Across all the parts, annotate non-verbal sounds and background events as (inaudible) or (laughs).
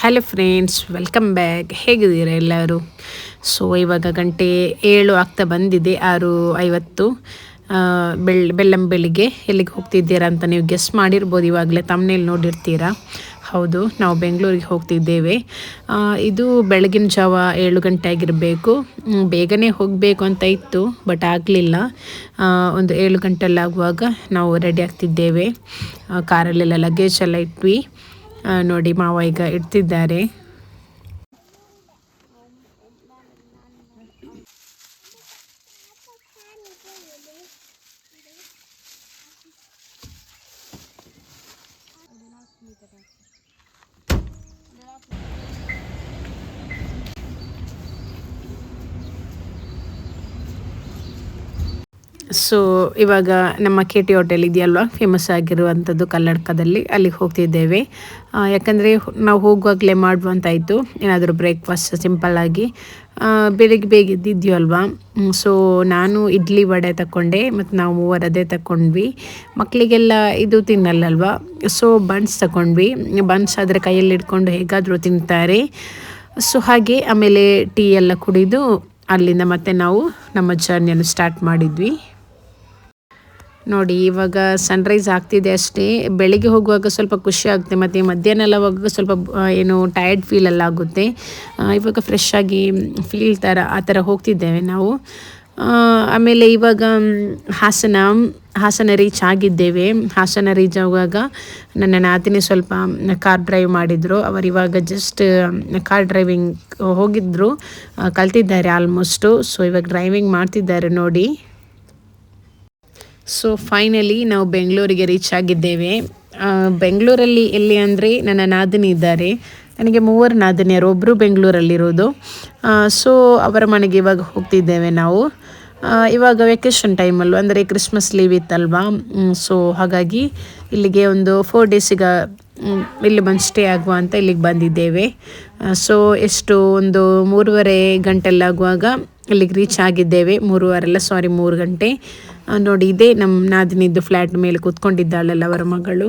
Hello friends welcome back ಹೇಗಿದ್ದೀರಾ ಎಲ್ಲರೂ? So ಇವಾಗ ಗಂಟೆ ಏಳು ಆಗ್ತಾ ಬಂದಿದೆ. ಆರು ಐವತ್ತು. ಬೆಳ್ ಬೆಳ್ಳಂ ಬೆಳಿಗ್ಗೆ ಎಲ್ಲಿಗೆ ಹೋಗ್ತಿದ್ದೀರಾ ಅಂತ ನೀವು ಗೆಸ್ ಮಾಡಿರ್ಬೋದು. ಇವಾಗಲೇ ತಮ್ಮನೇಲಿ ನೋಡಿರ್ತೀರಾ. ಹೌದು, ನಾವು ಬೆಂಗಳೂರಿಗೆ ಹೋಗ್ತಿದ್ದೇವೆ. ಇದು ಬೆಳಗಿನ ಜಾವ ಏಳು ಗಂಟೆ ಆಗಿರಬೇಕು. ಬೇಗನೆ ಹೋಗಬೇಕು ಅಂತ ಇತ್ತು, ಬಟ್ ಆಗಲಿಲ್ಲ. ಒಂದು ಏಳು ಗಂಟೆಲ್ಲಾಗುವಾಗ ನಾವು ರೆಡಿ ಆಗ್ತಿದ್ದೇವೆ. ಕಾರಲ್ಲೆಲ್ಲ ಲಗೇಜ್ ಎಲ್ಲ ಇಟ್ವಿ. ನೋಡಿ ಮಾವ ಈಗ ಇಡ್ತಿದ್ದಾರೆ. ಸೊ ಇವಾಗ ನಮ್ಮ ಕೆ ಟಿ ಹೋಟೆಲ್ ಇದೆಯಲ್ವಾ? ಫೇಮಸ್ ಆಗಿರುವಂಥದ್ದು ಕಲ್ಲಡ್ಕದಲ್ಲಿ ಅಲ್ಲಿಗೆ ಹೋಗ್ತಿದ್ದೇವೆ. ಯಾಕಂದರೆ ನಾವು ಹೋಗುವಾಗಲೇ ಮಾಡುವಂತಾಯಿತು. ಏನಾದರೂ ಬ್ರೇಕ್ಫಾಸ್ಟ್ ಸಿಂಪಲ್ಲಾಗಿ ಬೆಳಿಗ್ಗೆ ಬೇಗ ಇದ್ದಿದ್ಯಲ್ವಾ ಸೊ ನಾನು ಇಡ್ಲಿ ವಡೆ ತಗೊಂಡೆ ಮತ್ತು ನಾವು ಮೂವರು ಅದೇ ತಗೊಂಡ್ವಿ ಮಕ್ಕಳಿಗೆಲ್ಲ ಇದು ತಿನ್ನಲ್ಲಲ್ವಾ? ಸೊ ಬನ್ಸ್ ತಗೊಂಡ್ವಿ ಬನ್ಸ್ ಆದರೆ ಕೈಯಲ್ಲಿ ಇಟ್ಕೊಂಡು ಹೇಗಾದರೂ ತಿಂತಾರೆ. ಸೊ ಹಾಗೆ ಆಮೇಲೆ ಟೀ ಎಲ್ಲ ಕುಡಿದು ಅಲ್ಲಿಂದ ಮತ್ತೆ ನಾವು ನಮ್ಮ ಜರ್ನಿಯನ್ನು ಸ್ಟಾರ್ಟ್ ಮಾಡಿದ್ವಿ. ನೋಡಿ, ಇವಾಗ ಸನ್ರೈಸ್ ಆಗ್ತಿದೆ ಅಷ್ಟೇ. ಬೆಳಿಗ್ಗೆ ಹೋಗುವಾಗ ಸ್ವಲ್ಪ ಖುಷಿ ಆಗುತ್ತೆ, ಮತ್ತು ಮಧ್ಯಾಹ್ನ ಎಲ್ಲ ಹೋಗುವಾಗ ಸ್ವಲ್ಪ ಏನು ಟಯರ್ಡ್ ಫೀಲ್ ಎಲ್ಲ ಆಗುತ್ತೆ. ಇವಾಗ ಫ್ರೆಶ್ ಆಗಿ ಫೀಲ್ ಥರ ಆ ಥರ ಹೋಗ್ತಿದ್ದೇವೆ ನಾವು. ಆಮೇಲೆ ಇವಾಗ ಹಾಸನ ಹಾಸನ ರೀಚ್ ಆಗಿದ್ದೇವೆ. ಹಾಸನ ರೀಚ್ ಆಗುವಾಗ ನನ್ನ ನಾತಿನೇ ಸ್ವಲ್ಪ ಕಾರ್ ಡ್ರೈವ್ ಮಾಡಿದರು. ಅವರು ಇವಾಗ ಜಸ್ಟ್ ಕಾರ್ ಡ್ರೈವಿಂಗ್ ಹೋಗಿದ್ದರು ಕಲ್ತಿದ್ದಾರೆ ಆಲ್ಮೋಸ್ಟು ಸೊ ಇವಾಗ ಡ್ರೈವಿಂಗ್ ಮಾಡ್ತಿದ್ದಾರೆ ನೋಡಿ. ಸೊ ಫೈನಲಿ ನಾವು ಬೆಂಗಳೂರಿಗೆ ರೀಚ್ ಆಗಿದ್ದೇವೆ. ಬೆಂಗಳೂರಲ್ಲಿ ಎಲ್ಲಿ ಅಂದರೆ ನನ್ನ ನಾದಿನಿ ಇದ್ದಾರೆ. ನನಗೆ ಮೂವರು ನಾದಿನಿಯರು ಒಬ್ಬರು ಬೆಂಗಳೂರಲ್ಲಿರೋದು. ಸೊ ಅವರ ಮನೆಗೆ ಇವಾಗ ಹೋಗ್ತಿದ್ದೇವೆ ನಾವು. ಇವಾಗ ವೆಕೇಷನ್ ಟೈಮಲ್ಲೂ ಅಂದರೆ ಕ್ರಿಸ್ಮಸ್ ಲೀವ್ ಇತ್ತಲ್ವಾ? ಸೊ ಹಾಗಾಗಿ ಇಲ್ಲಿಗೆ ಒಂದು ಫೋರ್ ಡೇಸಿಗೆ ಇಲ್ಲಿ ಬಂದು ಸ್ಟೇ ಆಗುವ ಅಂತ ಇಲ್ಲಿಗೆ ಬಂದಿದ್ದೇವೆ. ಸೊ ಎಷ್ಟು ಒಂದು ಮೂರುವರೆ ಗಂಟೆಲ್ಲಾಗುವಾಗ ಇಲ್ಲಿಗೆ ರೀಚ್ ಆಗಿದ್ದೇವೆ. ಮೂರುವರೆಲ್ಲ ಸಾರಿ ಮೂರು ಗಂಟೆ. ನೋಡಿ ಇದೇ ನಮ್ಮ ನಾದಿನಿದ್ದು ಫ್ಲ್ಯಾಟ್ ಮೇಲೆ ಕೂತ್ಕೊಂಡಿದ್ದಾಳಲ್ಲ ಅವರ ಮಗಳು.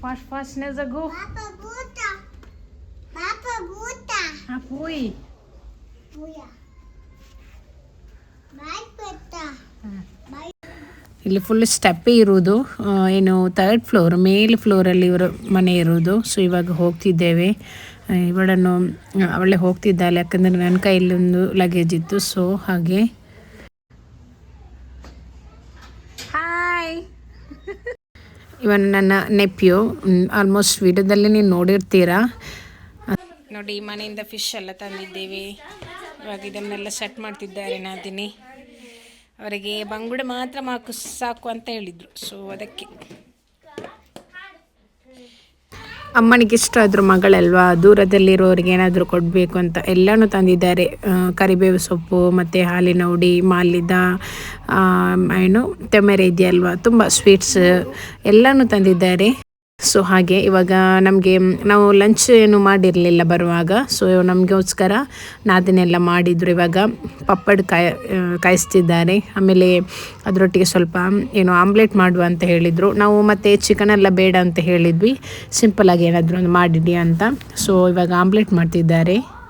ಫಾಸ್ಟ್ ಫಾಸ್ಟ್ನೇ ಜಗು ಇಲ್ಲಿ ಫುಲ್ ಸ್ಟೆಪ್ ಇರುವುದು. ಏನು ಥರ್ಡ್ ಫ್ಲೋರ್ ಮೇಲ್ ಫ್ಲೋರಲ್ಲಿ ಇವರು ಮನೆ ಇರುವುದು. ಸೊ ಇವಾಗ ಹೋಗ್ತಿದ್ದೇವೆ. ಇವಳನ್ನು ಅವಳೆ ಹೋಗ್ತಿದ್ದಾಳೆ. ಯಾಕಂದರೆ (laughs) ನನ್ನ ಕೈಯಲ್ಲಿ ಒಂದು ಲಗೇಜ್ ಇತ್ತು. ಸೊ ಹಾಗೆ. ಹಾಯ್ ಇವನ್ ನನ್ನ ನೆಪ್ಯು ಆಲ್ಮೋಸ್ಟ್ ವಿಡಿಯೋದಲ್ಲಿ ನೀವು ನೋಡಿರ್ತೀರಾ? ನೋಡಿ ಮನೆಯಿಂದ ಫಿಶ್ ಎಲ್ಲ ತಂದಿದ್ದೇವೆ. ಇವಾಗ ಇದನ್ನೆಲ್ಲ ಸೆಟ್ ಮಾಡ್ತಿದ್ದಾರೆ ನಾದಿನಿ. ಅವರಿಗೆ ಬಂಗುಡೆ ಮಾತ್ರ ಮಾಕು ಸಾಕು ಅಂತ ಹೇಳಿದರು. ಸೊ ಅದಕ್ಕೆ. ಅಮ್ಮನಿಗೆ ಇಷ್ಟ ಆದರೂ ಮಗಳಲ್ವಾ? ದೂರದಲ್ಲಿರೋರಿಗೆ ಏನಾದರೂ ಕೊಡಬೇಕು ಅಂತ ಎಲ್ಲನೂ ತಂದಿದ್ದಾರೆ. ಕರಿಬೇವು ಸೊಪ್ಪು, ಮತ್ತು ಹಾಲಿನ ಉಡಿ ಮಾಲಿದ ಏನು, ತೆಮೆರೆ ಇದೆಯಲ್ವಾ? ತುಂಬ ಸ್ವೀಟ್ಸ್ ಎಲ್ಲನೂ ತಂದಿದ್ದಾರೆ. ಸೊ ಹಾಗೆ ಇವಾಗ ನಮಗೆ ನಾವು ಲಂಚ್ ಏನು ಮಾಡಿರಲಿಲ್ಲ ಬರುವಾಗ. ಸೊ ನಮಗೋಸ್ಕರ ನಾದಿನೆಲ್ಲ ಮಾಡಿದ್ರು. ಇವಾಗ ಪಪ್ಪಡ್ ಕಾಯ ಕಾಯಿಸ್ತಿದ್ದಾರೆ. ಆಮೇಲೆ ಅದರೊಟ್ಟಿಗೆ ಸ್ವಲ್ಪ ಏನು ಆಮ್ಲೆಟ್ ಮಾಡುವ ಅಂತ ಹೇಳಿದರು. ನಾವು ಮತ್ತೆ ಚಿಕನ್ ಎಲ್ಲ ಬೇಡ ಅಂತ ಹೇಳಿದ್ವಿ. ಸಿಂಪಲಾಗಿ ಏನಾದರೂ ಒಂದು ಮಾಡಿಡಿ ಅಂತ. ಸೊ ಇವಾಗ ಆಮ್ಲೆಟ್ ಮಾಡ್ತಿದ್ದಾರೆ.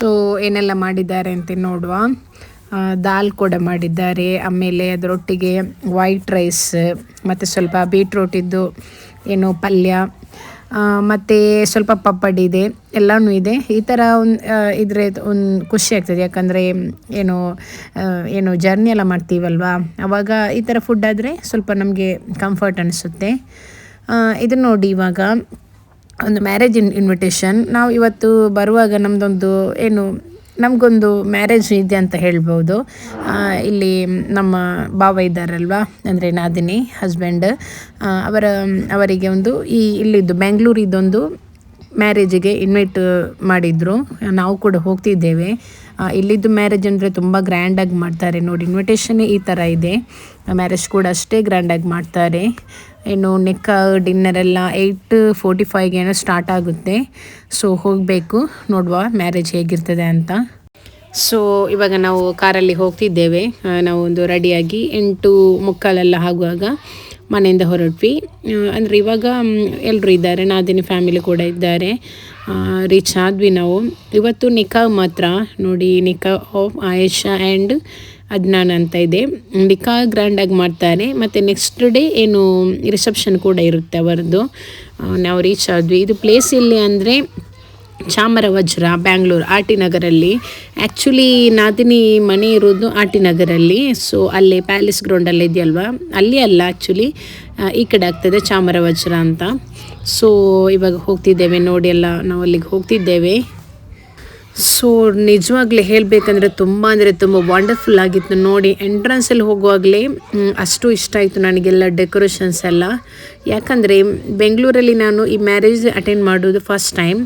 ಸೊ ಏನೆಲ್ಲ ಮಾಡಿದ್ದಾರೆ ಅಂತ ನೋಡುವ. ದಾಲ್ ಕೂಡ ಮಾಡಿದ್ದಾರೆ. ಆಮೇಲೆ ಅದರೊಟ್ಟಿಗೆ ವೈಟ್ ರೈಸ್ ಮತ್ತು ಸ್ವಲ್ಪ ಬೀಟ್ರೋಟಿದ್ದು ಏನು ಪಲ್ಯ ಮತ್ತು ಸ್ವಲ್ಪ ಪಪ್ಪಡಿ ಇದೆ. ಎಲ್ಲನೂ ಇದೆ. ಈ ಥರ ಒಂದು ಇದ್ರೆ ಒಂದು ಖುಷಿ ಆಗ್ತದೆ. ಯಾಕಂದರೆ ಏನು ಏನು ಜರ್ನಿ ಎಲ್ಲ ಮಾಡ್ತೀವಲ್ವಾ? ಆವಾಗ ಈ ಥರ ಫುಡ್ ಆದರೆ ಸ್ವಲ್ಪ ನಮಗೆ ಕಂಫರ್ಟ್ ಅನಿಸುತ್ತೆ. ಇದನ್ನು ನೋಡಿ ಇವಾಗ. ಒಂದು ಮ್ಯಾರೇಜ್ ಇನ್ ಇನ್ವಿಟೇಷನ್ ನಾವು ಇವತ್ತು ಬರುವಾಗ ನಮ್ಮದೊಂದು ಏನು, ನಮಗೊಂದು ಮ್ಯಾರೇಜ್ ಇದೆ ಅಂತ ಹೇಳ್ಬೋದು. ಇಲ್ಲಿ ನಮ್ಮ ಭಾವ ಇದ್ದಾರಲ್ವಾ? ಅಂದರೆ ನಾದಿನಿ ಹಸ್ಬೆಂಡ್ ಅವರ, ಅವರಿಗೆ ಒಂದು ಈ ಇಲ್ಲಿದ್ದು ಬೆಂಗಳೂರಿದೊಂದು ಮ್ಯಾರೇಜಿಗೆ ಇನ್ವೈಟ್ ಮಾಡಿದರು. ನಾವು ಕೂಡ ಹೋಗ್ತಿದ್ದೇವೆ. ಇಲ್ಲಿದ್ದು ಮ್ಯಾರೇಜ್ ಅಂದರೆ ತುಂಬ ಗ್ರ್ಯಾಂಡಾಗಿ ಮಾಡ್ತಾರೆ. ನೋಡಿ ಇನ್ವಿಟೇಷನ್ನೇ ಈ ಥರ ಇದೆ. ಮ್ಯಾರೇಜ್ ಕೂಡ ಅಷ್ಟೇ ಗ್ರ್ಯಾಂಡಾಗಿ ಮಾಡ್ತಾರೆ. ಇನ್ನು ನೆಕ್ಕ ಡಿನ್ನರ್ ಎಲ್ಲ ಏಯ್ಟ್ ಫೋರ್ಟಿ ಫೈವ್ಗೆ ಏನೋ ಸ್ಟಾರ್ಟ್ ಆಗುತ್ತೆ. ಸೊ ಹೋಗಬೇಕು. ನೋಡುವ ಮ್ಯಾರೇಜ್ ಹೇಗಿರ್ತದೆ ಅಂತ. ಸೊ ಇವಾಗ ನಾವು ಕಾರಲ್ಲಿ ಹೋಗ್ತಿದ್ದೇವೆ. ನಾವು ಒಂದು ರೆಡಿಯಾಗಿ ಎಂಟು ಮುಕ್ಕಾಲೆಲ್ಲ ಆಗುವಾಗ ಮನೆಯಿಂದ ಹೊರಟ್ವಿ. ಅಂದರೆ ಇವಾಗ ಎಲ್ಲರೂ ಇದ್ದಾರೆ. ನಾದಿನಿ ಫ್ಯಾಮಿಲಿ ಕೂಡ ಇದ್ದಾರೆ. ರೀಚ್ ಆದ್ವಿ ನಾವು. ಇವತ್ತು ನಿಖಾ ಮಾತ್ರ. ನೋಡಿ, ನಿಕಾ ಆಫ್ ಆಯೇಷಾ ಆ್ಯಂಡ್ ಅದ್ನಾನ್ ಅಂತ ಇದೆ. ನಿಕಾ ಗ್ರ್ಯಾಂಡಾಗಿ ಮಾಡ್ತಾರೆ ಮತ್ತು ನೆಕ್ಸ್ಟ್ ಡೇ ಏನು ರಿಸೆಪ್ಷನ್ ಕೂಡ ಇರುತ್ತೆ ಅವರದ್ದು. ಆ, ನಾವು ರೀಚ್ ಆದ್ವಿ. ಇದು ಪ್ಲೇಸ್ ಎಲ್ಲಿ ಅಂದರೆ ಚಾಮರವಜ್ರ ಬ್ಯಾಂಗ್ಳೂರು ಆರ್ ಟಿ ನಗರಲ್ಲಿ. ಆ್ಯಕ್ಚುಲಿ ನಾದಿನಿ ಮನೆ ಇರೋದು ಆರ್ ಟಿ ನಗರಲ್ಲಿ. ಸೊ ಅಲ್ಲಿ ಪ್ಯಾಲೇಸ್ ಗ್ರೌಂಡಲ್ಲಿ ಇದೆಯಲ್ವಾ? ಅಲ್ಲಿ ಅಲ್ಲ ಆ್ಯಕ್ಚುಲಿ ಈ ಕಡೆ ಆಗ್ತದೆ ಚಾಮರವಜ್ರ ಅಂತ. ಸೊ ಇವಾಗ ಹೋಗ್ತಿದ್ದೇವೆ. ನೋಡಿ ಎಲ್ಲ ನಾವು ಅಲ್ಲಿಗೆ ಹೋಗ್ತಿದ್ದೇವೆ. ಸೊ ನಿಜವಾಗ್ಲೇ ಹೇಳಬೇಕಂದ್ರೆ ತುಂಬ ಅಂದರೆ ತುಂಬ ವಂಡರ್ಫುಲ್ ಆಗಿತ್ತು ನೋಡಿ. ಎಂಟ್ರೆನ್ಸಲ್ಲಿ ಹೋಗುವಾಗಲೇ ಅಷ್ಟು ಇಷ್ಟ ಆಯಿತು ನನಗೆಲ್ಲ ಡೆಕೋರೇಷನ್ಸ್ ಎಲ್ಲ. ಯಾಕಂದರೆ ಬೆಂಗಳೂರಲ್ಲಿ ನಾನು ಈ ಮ್ಯಾರೇಜ್ ಅಟೆಂಡ್ ಮಾಡೋದು ಫಸ್ಟ್ ಟೈಮ್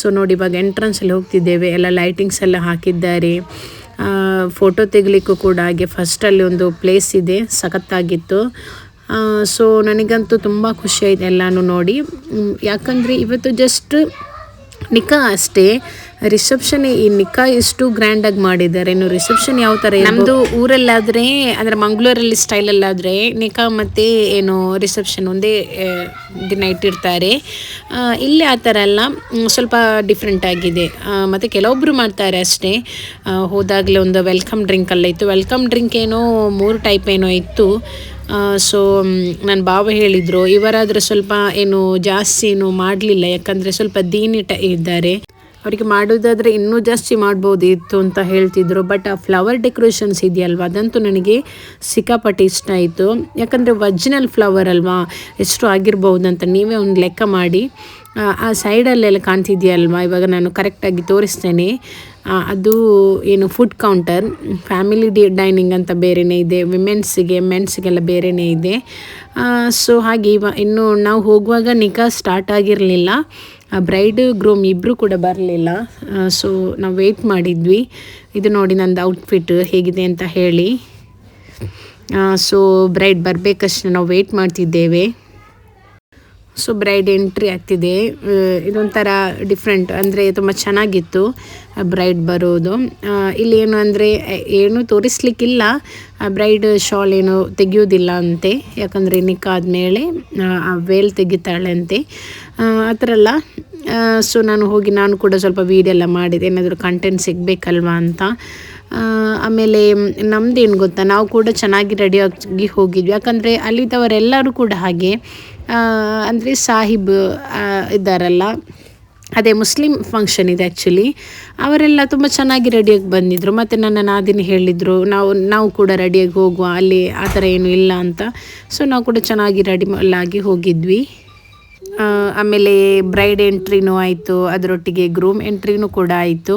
ಸೊ ನೋಡಿ ಇವಾಗ ಎಂಟ್ರೆನ್ಸಲ್ಲಿ ಹೋಗ್ತಿದ್ದೇವೆ. ಎಲ್ಲ ಲೈಟಿಂಗ್ಸ್ ಎಲ್ಲ ಹಾಕಿದ್ದಾರೆ. ಫೋಟೋ ತೆಗಲಿಕ್ಕೂ ಕೂಡ ಹಾಗೆ ಫಸ್ಟಲ್ಲಿ ಒಂದು ಪ್ಲೇಸ್ ಇದೆ. ಸಖತ್ತಾಗಿತ್ತು. ಸೊ ನನಗಂತೂ ತುಂಬ ಖುಷಿ ಆಯಿತು ಎಲ್ಲನೂ ನೋಡಿ. ಯಾಕಂದರೆ ಇವತ್ತು ಜಸ್ಟ್ ನಿಖಾ ಅಷ್ಟೇ. ರಿಸೆಪ್ಷನ್ ಈ ನಿಕಾ ಎಷ್ಟು ಗ್ರ್ಯಾಂಡಾಗಿ ಮಾಡಿದ್ದಾರೆ. ಇನ್ನು ರಿಸೆಪ್ಷನ್ ಯಾವ ಥರ ನಮ್ಮದು ಊರಲ್ಲಾದರೆ, ಅಂದರೆ ಮಂಗಳೂರಲ್ಲಿ ಸ್ಟೈಲಲ್ಲಾದರೆ ನಿಕಾ ಮತ್ತೆ ಏನು ರಿಸೆಪ್ಷನ್ ಒಂದೇ ದಿನ ಇಟ್ಟಿರ್ತಾರೆ. ಇಲ್ಲಿ ಆ ಥರ ಅಲ್ಲ. ಸ್ವಲ್ಪ ಡಿಫ್ರೆಂಟ್ ಆಗಿದೆ. ಮತ್ತು ಕೆಲವೊಬ್ಬರು ಮಾಡ್ತಾರೆ ಅಷ್ಟೇ. ಹೋದಾಗಲೇ ಒಂದು ವೆಲ್ಕಮ್ ಡ್ರಿಂಕ್ ಅಲ್ಲ ಇತ್ತು. ವೆಲ್ಕಮ್ ಡ್ರಿಂಕ್ ಏನೋ ಮೂರು ಟೈಪ್ ಏನೋ ಇತ್ತು. ಸೊ ನನ್ನ ಭಾವ ಹೇಳಿದರು, ಇವರಾದರೆ ಸ್ವಲ್ಪ ಏನು ಜಾಸ್ತಿ ಏನು ಮಾಡಲಿಲ್ಲ, ಯಾಕಂದರೆ ಸ್ವಲ್ಪ ದೀನಿ ಟ, ಇದ್ದಾರೆ. ಅವರಿಗೆ ಮಾಡೋದಾದರೆ ಇನ್ನೂ ಜಾಸ್ತಿ ಮಾಡ್ಬೋದಿತ್ತು ಅಂತ ಹೇಳ್ತಿದ್ರು. ಬಟ್ ಆ ಫ್ಲವರ್ ಡೆಕೋರೇಷನ್ಸ್ ಇದೆಯಲ್ವ? ಅದಂತೂ ನನಗೆ ಸಿಕ್ಕಾಪಟ್ಟೆ ಇಷ್ಟ ಆಯಿತು. ಯಾಕಂದರೆ ಒರಿಜಿನಲ್ ಫ್ಲವರ್ ಅಲ್ವಾ? ಎಷ್ಟು ಆಗಿರ್ಬೋದಂತ ನೀವೇ ಒಂದು ಲೆಕ್ಕ ಮಾಡಿ. ಆ, ಸೈಡಲ್ಲೆಲ್ಲ ಕಾಣ್ತಿದೆಯಲ್ವಾ? ಇವಾಗ ನಾನು ಕರೆಕ್ಟಾಗಿ ತೋರಿಸ್ತೇನೆ. ಅದು ಏನು food counter family D dining ಅಂತ ಬೇರೆಯೇ ಇದೆ. ವಿಮೆನ್ಸಿಗೆ ಮೆನ್ಸ್ಗೆಲ್ಲ ಬೇರೆಯೇ ಇದೆ. ಸೊ ಹಾಗೆ ಇವ ಇನ್ನು ನಾವು ಹೋಗುವಾಗ ನಿಖಾ ಸ್ಟಾರ್ಟ್ ಆಗಿರಲಿಲ್ಲ. ಬ್ರೈಡ್ ಗ್ರೂಮ್ ಇಬ್ಬರು ಕೂಡ ಬರಲಿಲ್ಲ. ಸೊ ನಾವು ವೆಯ್ಟ್ ಮಾಡಿದ್ವಿ. ಇದು ನೋಡಿ ನಂದು ಔಟ್ಫಿಟ್ ಹೇಗಿದೆ ಅಂತ ಹೇಳಿ. ಸೊ ಬ್ರೈಡ್ ಬರಬೇಕಷ್ಟೇ ನಾವು ವೆಯ್ಟ್ ಮಾಡ್ತಿದ್ದೇವೆ. ಸೊ ಬ್ರೈಡ್ ಎಂಟ್ರಿ ಆಗ್ತಿದೆ. ಆ, ಇದೊಂಥರ ಡಿಫ್ರೆಂಟ್ ಅಂದರೆ ತುಂಬ ಚೆನ್ನಾಗಿತ್ತು ಬ್ರೈಡ್ ಬರೋದು. ಆ, ಇಲ್ಲಿ ಏನು ಅಂದರೆ ಏನು ತೋರಿಸ್ಲಿಕ್ಕಿಲ್ಲ. ಬ್ರೈಡ್ ಶಾಲ್ ಏನು ತೆಗೆಯೋದಿಲ್ಲ ಅಂತೆ. ಯಾಕಂದರೆ ನಿಕ್ಕಾದ್ಮೇಲೆ ಆ ವೇಲ್ ತೆಗಿತಾಳೆ ಅಂತೆ ಆ, ಥರ ಎಲ್ಲ ಸೊ ನಾನು ಹೋಗಿ ನಾನು ಕೂಡ ಸ್ವಲ್ಪ ವೀಡಿಯೋ ಮಾಡಿದೆ. ಏನಾದರೂ ಕಂಟೆಂಟ್ ಸಿಗಬೇಕಲ್ವಾ ಅಂತ. ಆಮೇಲೆ ನಮ್ಮದೇನು ಗೊತ್ತಾ ನಾವು ಕೂಡ ಚೆನ್ನಾಗಿ ರೆಡಿ ಆಗಿ ಹೋಗಿದ್ವಿ. ಯಾಕಂದರೆ ಅಲ್ಲಿದ್ದವರೆಲ್ಲರೂ ಕೂಡ ಹಾಗೆ ಅಂದರೆ ಸಾಹಿಬ್ ಇದ್ದಾರಲ್ಲ. ಅದೇ ಮುಸ್ಲಿಂ ಫಂಕ್ಷನ್ ಇದೆ ಆ್ಯಕ್ಚುಲಿ ಅವರೆಲ್ಲ ತುಂಬ ಚೆನ್ನಾಗಿ ರೆಡಿಯಾಗಿ ಬಂದಿದ್ದರು ಮತ್ತು ನನ್ನ ನಾದಿನಿ ಹೇಳಿದರು ನಾವು ನಾವು ಕೂಡ ರೆಡಿಯಾಗಿ ಹೋಗುವ ಅಲ್ಲಿ ಆ ಥರ ಏನೂ ಇಲ್ಲ ಅಂತ. ಸೊ ನಾವು ಕೂಡ ಚೆನ್ನಾಗಿ ರೆಡಿ ಆಗಿ ಹೋಗಿದ್ವಿ. ಆಮೇಲೆ ಬ್ರೈಡ್ ಎಂಟ್ರಿನೂ ಆಯಿತು, ಅದರೊಟ್ಟಿಗೆ ಗ್ರೂಮ್ ಎಂಟ್ರಿನೂ ಕೂಡ ಆಯಿತು.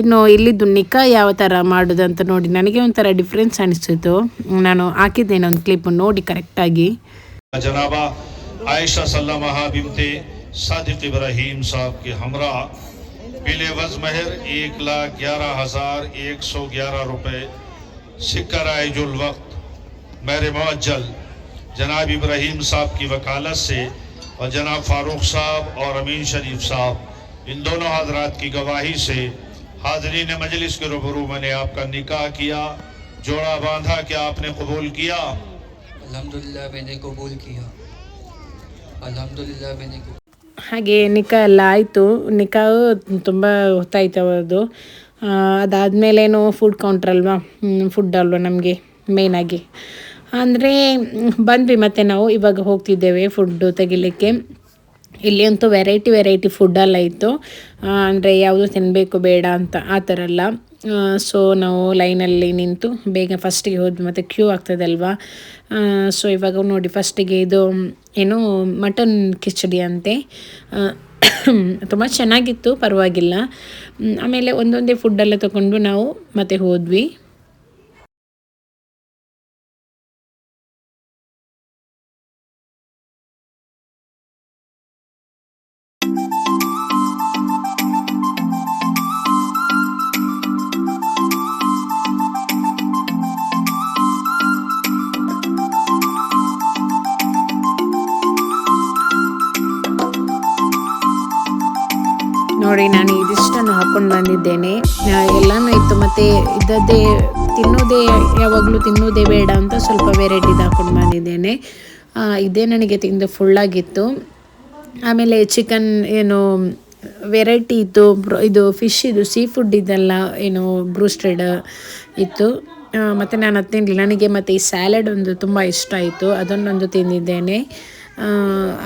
ಇನ್ನು ಇಲ್ಲಿದ್ದು ನಿಖಾ ಯಾವ ಥರ ಮಾಡೋದಂತ ನೋಡಿ ನನಗೆ ಒಂಥರ ಡಿಫ್ರೆನ್ಸ್ ಅನಿಸ್ತಿತ್ತು. ನಾನು ಹಾಕಿದ್ದೇನೆ ಒಂದು ಕ್ಲಿಪ್ ನೋಡಿ ಕರೆಕ್ಟಾಗಿ ಬಿಲೆವಜ್ ಮೆಹರ್ ಏಕ ಲಾಕ್ ಗ್ಯಾರಾ ಹಜಾರ ಏಕ ಸೌ ಗ್ಯಾರಾ ರೂಪಾಯಿ ಸಿಕ್ಕರ ಐಜುಲ್ ವಕ್ತ, ಮೇರೆ ಮುಜ್ಜಲ್. ಜನಾಬ್ ಇಬ್ರಾಹಿಮ್ ಸಾಬ್ ಕಿ ವಕಾಲತ್ ಸೇ اور جناب فاروق صاحب اور امین شریف صاحب ان دونوں حضرات کی گواہی سے حاضرین مجلس کے روبرو میں نے آپ کا نکاح کیا جوڑا باندھا کیا آپ نے قبول کیا۔ الحمدللہ میں نے قبول کیا۔ الحمدللہ میں نے قبول ಹಾಗೆ ನಿಕಾ ಎಲ್ಲ ಆಯಿತು. ನಿಕಾವು ತುಂಬ ಹೊತ್ತಾಯ್ತು ಅವರದು ಅದಾದಮೇಲೇನು ಫುಡ್ ಕೌಂಟ್ರ್ ಅಲ್ವಾ? ಫುಡ್ ಅಲ್ವಾ ನಮಗೆ ಮೇಯ್ನಾಗಿ ಅಂದರೆ, ಬಂದ್ವಿ ಮತ್ತು ನಾವು, ಇವಾಗ ಹೋಗ್ತಿದ್ದೇವೆ ಫುಡ್ಡು ತೆಗಿಲಿಕ್ಕೆ. ಇಲ್ಲಿ ಅಂತೂ ವೆರೈಟಿ ವೆರೈಟಿ ಫುಡ್ಡೆಲ್ಲ ಇತ್ತು. ಅಂದರೆ ಯಾವುದು ತಿನ್ನಬೇಕು ಬೇಡ ಅಂತ, ಆ ಥರ ಎಲ್ಲ. ಸೊ ನಾವು ಲೈನಲ್ಲಿ ನಿಂತು ಬೇಗ ಫಸ್ಟಿಗೆ ಹೋದ್ವಿ, ಮತ್ತು ಕ್ಯೂ ಆಗ್ತದಲ್ವಾ? ಸೊ ಇವಾಗ ನೋಡಿ ಫಸ್ಟಿಗೆ ಇದು, ಏನು ಮಟನ್ ಕಿಚಡಿ ಅಂತೆ. ತುಂಬ ಚೆನ್ನಾಗಿತ್ತು, ಪರವಾಗಿಲ್ಲ. ಆಮೇಲೆ ಒಂದೊಂದೇ ಫುಡ್ಡೆಲ್ಲ ತೊಗೊಂಡು ನಾವು ಮತ್ತೆ ಹೋದ್ವಿ. ಹಾಕೊಂಡು ಎಲ್ಲಾನು ಇತ್ತು ಮತ್ತು ಇದ್ದದ್ದೇ ತಿನ್ನೋದೇ, ಯಾವಾಗಲೂ ತಿನ್ನೋದೇ ಬೇಡ ಅಂತ ಸ್ವಲ್ಪ ವೆರೈಟಿದು ಹಾಕೊಂಡು ಬಂದಿದ್ದೇನೆ. ಇದೇ ನನಗೆ ತಿಂದು ಫುಲ್ಲಾಗಿತ್ತು ಆಮೇಲೆ ಚಿಕನ್ ಏನು ವೆರೈಟಿ ಇತ್ತು ಇದು ಫಿಶ್ ಇದು ಸೀ ಫುಡ್ ಇದೆಲ್ಲ ಏನು ಬ್ರೂಸ್ಟೆಡ್ ಇತ್ತು. ಮತ್ತು ನಾನು ಅದು ತಿನ್ನಲಿಲ್ಲ ನನಗೆ ಮತ್ತು ಈ ಸ್ಯಾಲಡ್ ಒಂದು ತುಂಬ ಇಷ್ಟ ಆಯಿತು. ಅದನ್ನೊಂದು ತಿಂದಿದ್ದೇನೆ.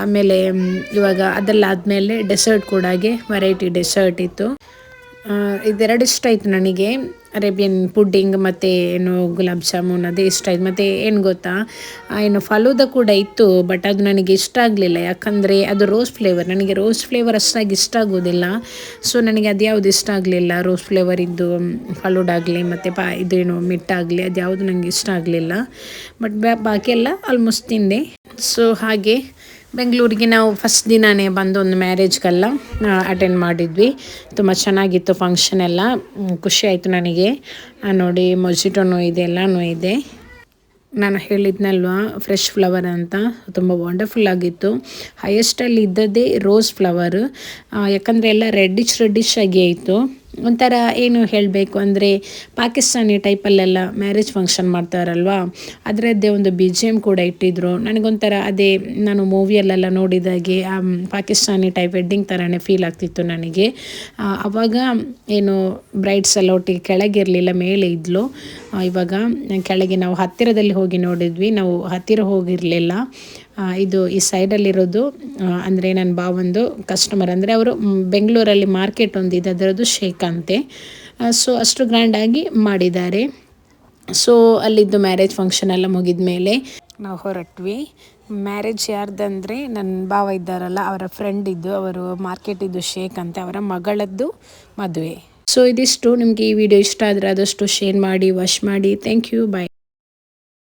ಆಮೇಲೆ, ಇವಾಗ ಅದೆಲ್ಲ ಆದಮೇಲೆ ಡೆಸರ್ಟ್ ಕೂಡ ಹಾಗೆ ವೆರೈಟಿ ಡೆಸರ್ಟ್ ಇತ್ತು. ಇದೆರಡು ಇಷ್ಟ ಆಯಿತು ನನಗೆ. ಅರೇಬಿಯನ್ ಪುಡ್ಡಿಂಗ್ ಮತ್ತು ಏನು ಗುಲಾಬ್ ಜಾಮೂನ್ ಅದೇ ಇಷ್ಟ ಆಯ್ತು. ಮತ್ತು ಏನು ಗೊತ್ತಾ? ಏನು ಫಲೂದ ಕೂಡ ಇತ್ತು ಬಟ್ ಅದು ನನಗೆ ಇಷ್ಟ ಆಗಲಿಲ್ಲ. ಯಾಕಂದರೆ ಅದು ರೋಸ್ ಫ್ಲೇವರ್ ನನಗೆ ರೋಸ್ ಫ್ಲೇವರ್ ಅಷ್ಟಾಗಿ ಇಷ್ಟ ಆಗೋದಿಲ್ಲ. ಸೊ ನನಗೆ ಅದು ಯಾವುದು ಇಷ್ಟ ಆಗಲಿಲ್ಲ. ರೋಸ್ ಫ್ಲೇವರ್ ಇದ್ದು ಫಲೂಡ್ ಆಗಲಿ, ಮತ್ತು ಪಾ ಇದೇನು ಮಿಟ್ಟಾಗಲಿ ಅದು ಯಾವುದು ನನಗೆ ಇಷ್ಟ ಆಗಲಿಲ್ಲ. ಬಟ್ ಬಾಕಿ ಎಲ್ಲ ಆಲ್ಮೋಸ್ಟ್ ತಿಂದೆ. ಸೊ ಹಾಗೆ ಬೆಂಗಳೂರಿಗೆ ನಾವು ಫಸ್ಟ್ ದಿನವೇ ಬಂದು ಒಂದು ಮ್ಯಾರೇಜ್ಗೆಲ್ಲ ಅಟೆಂಡ್ ಮಾಡಿದ್ವಿ. ತುಂಬ ಚೆನ್ನಾಗಿತ್ತು ಫಂಕ್ಷನ್ ಎಲ್ಲ. ಖುಷಿ ಆಯಿತು ನನಗೆ. ನೋಡಿ ಮೊಜಿಟೋನು ಇದೆ, ಎಲ್ಲನೂ ಇದೆ. ನಾನು ಹೇಳಿದ್ನಲ್ವಾ ಫ್ರೆಶ್ ಫ್ಲವರ್ ಅಂತ. ತುಂಬ ವಂಡರ್ಫುಲ್ ಆಗಿತ್ತು. ಹೈಯೆಸ್ಟಲ್ಲಿ ಇದ್ದದ್ದೇ ರೋಸ್ ಫ್ಲವರ್ ಯಾಕಂದರೆ ಎಲ್ಲ ರೆಡ್ಡಿಶ್ ರೆಡ್ಡಿಶ್ ಆಗಿ ಆಯಿತು ಒಂಥರ ಏನು ಹೇಳಬೇಕು ಅಂದರೆ ಪಾಕಿಸ್ತಾನಿ ಟೈಪಲ್ಲೆಲ್ಲ ಮ್ಯಾರೇಜ್ ಫಂಕ್ಷನ್ ಮಾಡ್ತಾರಲ್ವಾ? ಅದರದ್ದೇ ಒಂದು ಬಿ ಜಿ ಎಂ ಕೂಡ ಇಟ್ಟಿದ್ರು. ನನಗೊಂಥರ ಅದೇ ನಾನು ಮೂವಿಯಲ್ಲೆಲ್ಲ ನೋಡಿದಾಗೆ, ಆ ಪಾಕಿಸ್ತಾನಿ ಟೈಪ್ ವೆಡ್ಡಿಂಗ್ ಥರನೇ ಫೀಲ್ ಆಗ್ತಿತ್ತು ನನಗೆ. ಅವಾಗ ಏನು ಬ್ರೈಡ್ಸ್ ಎಲ್ಲ ಒಟ್ಟಿಗೆ ಕೆಳಗಿರಲಿಲ್ಲ, ಮೇಲೆ ಇದ್ಲು. ಇವಾಗ ಕೆಳಗೆ ನಾವು ಹತ್ತಿರದಲ್ಲಿ ಹೋಗಿ ನೋಡಿದ್ವಿ. ನಾವು ಹತ್ತಿರ ಹೋಗಿರಲಿಲ್ಲ. ಇದು ಈ ಸೈಡಲ್ಲಿರೋದು ಅಂದರೆ ನನ್ನ ಬಾವೊಂದು ಕಸ್ಟಮರ್ ಅಂದರೆ ಅವರು ಬೆಂಗಳೂರಲ್ಲಿ ಮಾರ್ಕೆಟ್ ಒಂದಿದೆ ಅದರದ್ದು ಶೇಖ್ ಅಂತೆ. ಸೊ ಅಷ್ಟು ಗ್ರ್ಯಾಂಡಾಗಿ ಮಾಡಿದ್ದಾರೆ. ಸೊ ಅಲ್ಲಿದ್ದು ಮ್ಯಾರೇಜ್ ಫಂಕ್ಷನ್ ಎಲ್ಲ ಮುಗಿದ ಮೇಲೆ ನಾವು ಹೊರಟ್ವಿ. ಮ್ಯಾರೇಜ್ ಯಾರ್ದಂದರೆ ನನ್ನ ಭಾವ ಇದ್ದಾರಲ್ಲ, ಅವರ ಫ್ರೆಂಡ್ ಇದ್ದು, ಅವರು ಮಾರ್ಕೆಟ್ ಇದ್ದು ಶೇಕ್ ಅಂತ, ಅವರ ಮಗಳದ್ದು ಮದುವೆ. ಸೊ ಇದಿಷ್ಟು. ನಿಮಗೆ ಈ ವಿಡಿಯೋ ಇಷ್ಟ ಆದರೆ ಆದಷ್ಟು ಶೇರ್ ಮಾಡಿ ವಾಶ್ ಮಾಡಿ. Thank you bye